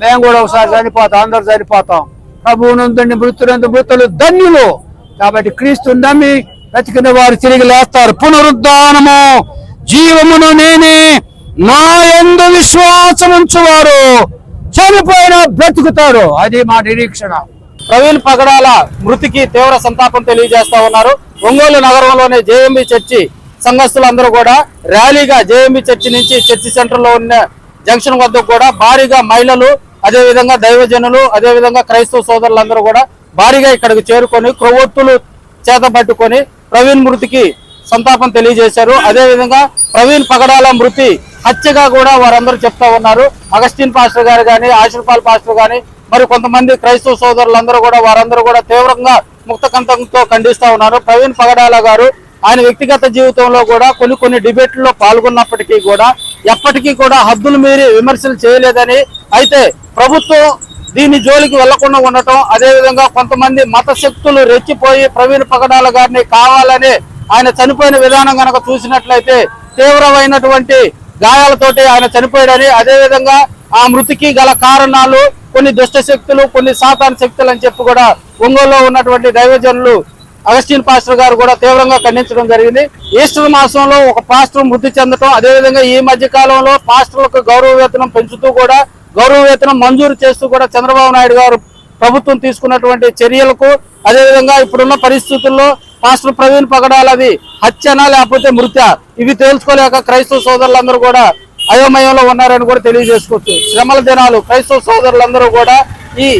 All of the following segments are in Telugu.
మేము కూడా ఒకసారి చనిపోతాం అందరు చనిపోతాం. ప్రభువు నందుని మృతులందు మృతులు ధన్యులు. కాబట్టి క్రీస్తు నమ్మి బ్రతికిన వారు తిరిగి లేస్తారు. పునరుద్ధానము జీవమును నేనే నా ఎందు విశ్వాసం ఉంచువారు. చనిపోయిన బ్రతుకుతారు. అది మా నిరీక్షణ. ప్రవీణ్ పగడాల మృతికి తీవ్ర సంతాపం తెలియజేస్తా ఉన్నారు. ఒంగోలు నగరంలోని జేఎంబి చర్చి సంఘస్థులందరూ కూడా ర్యాలీగా జేఎంబి చర్చి నుంచి చర్చి సెంటర్లో ఉన్న జంక్షన్ వద్ద కూడా భారీగా మహిళలు అదేవిధంగా దైవజనులు అదేవిధంగా క్రైస్తవ సోదరులందరూ కూడా భారీగా ఇక్కడికి చేరుకొని క్రొవ్వొత్తులు చేత పట్టుకొని ప్రవీణ్ మృతికి సంతాపం తెలియజేశారు. అదేవిధంగా ప్రవీణ్ పగడాల మృతి హత్యగా కూడా వారందరూ చెప్తా ఉన్నారు. అగస్టిన్ పాస్టర్ గారు కానీ ఆశీర్పాల్ పాస్టర్ కానీ మరి కొంతమంది క్రైస్తవ సోదరులందరూ కూడా వారందరూ కూడా తీవ్రంగా ముక్త కంఠంతో ఖండిస్తా ఉన్నారు. ప్రవీణ్ పగడాల గారు ఆయన వ్యక్తిగత జీవితంలో కూడా కొన్ని కొన్ని డిబేట్లలో పాల్గొన్నప్పటికీ కూడా ఎప్పటికీ కూడా హద్దులు మీరి విమర్శలు చేయలేదని అయితే ప్రభుత్వం దీని జోలికి వెళ్ళకుండా ఉండటం అదేవిధంగా కొంతమంది మత శక్తులు రెచ్చిపోయి ప్రవీణ్ పగడాల గారిని కావాలని ఆయన చనిపోయిన విధానం కనుక చూసినట్లయితే తీవ్రమైనటువంటి గాయాలతోటి ఆయన చనిపోయాడని అదే విధంగా ఆ మృతికి గల కారణాలు కొన్ని దుష్ట శక్తులు కొన్ని సాతాన శక్తులు అని చెప్పి కూడా ఒంగోలులో ఉన్నటువంటి దైవజనులు అగస్టిన్ పాస్టర్ గారు కూడా తీవ్రంగా ఖండించడం జరిగింది. ఈస్టర్ మాసంలో ఒక పాస్టర్ మృతి చెందడం అదేవిధంగా ఈ మధ్య కాలంలో పాస్టర్లకు గౌరవ వేతనం పెంచుతూ కూడా గౌరవ వేతనం మంజూరు చేస్తూ కూడా చంద్రబాబు నాయుడు గారు ప్రభుత్వం తీసుకున్నటువంటి చర్యలకు అదేవిధంగా ఇప్పుడున్న పరిస్థితుల్లో పాస్టర్ ప్రవీణ్ పగడాలది హత్యనా లేకపోతే మృత్య? ఇవి తేల్చుకోలేక క్రైస్తవ సోదరులందరూ కూడా అయోమయంలో ఉన్నారని కూడా తెలియజేసుకోవచ్చు. శ్రమల దినాలు క్రైస్తవ సోదరులందరూ కూడా ఈ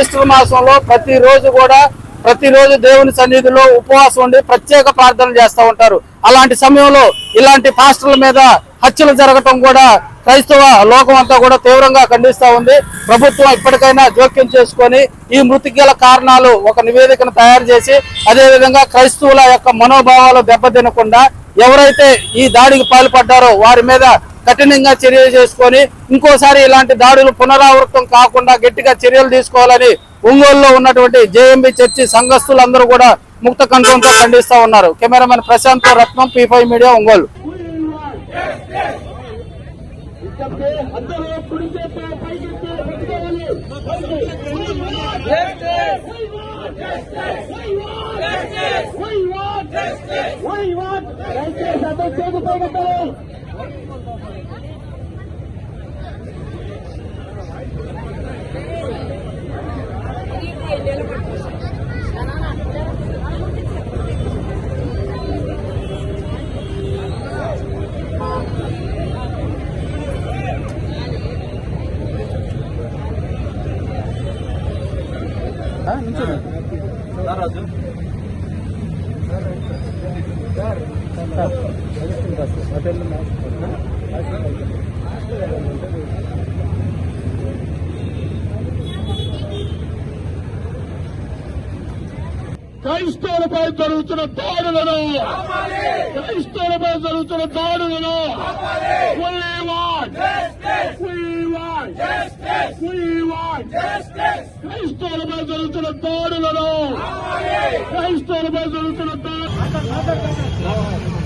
ఈస్టర్ మాసంలో ప్రతిరోజు కూడా ప్రతిరోజు దేవుని సన్నిధిలో ఉపవాసం ఉండి ప్రత్యేక ప్రార్థన చేస్తూ ఉంటారు. అలాంటి సమయంలో ఇలాంటి పాస్టర్ల మీద హత్యలు జరగటం కూడా క్రైస్తవ లోకం అంతా కూడా తీవ్రంగా ఖండిస్తూ ఉంది. ప్రభుత్వం ఇప్పటికైనా జోక్యం చేసుకొని ఈ మృతికి గల కారణాలు ఒక నివేదికను తయారు చేసి అదేవిధంగా క్రైస్తవుల యొక్క మనోభావాలు దెబ్బతినకుండా ఎవరైతే ఈ దాడికి పాల్పడ్డారో వారి మీద కఠినంగా చర్యలు చేసుకొని ఇంకోసారి ఇలాంటి దాడులు పునరావృతం కాకుండా గట్టిగా చర్యలు తీసుకోవాలని ఒంగోలులో ఉన్నటువంటి జేఎంబి చర్చి సంఘస్థులందరూ కూడా ముక్త కంఠంతో ఖండిస్తా ఉన్నారు. Cameraman Prashanth Ratnam P five media Ongole. Sir ಅದೆಲ್ಲ క్రైస్తవులపై జరుగుతున్న దాడులను. క్రైస్తవులపై జరుగుతున్న దాడులను. క్రైస్తవులపై జరుగుతున్న దాడులను. క్రైస్తవులపై జరుగుతున్న దాడులను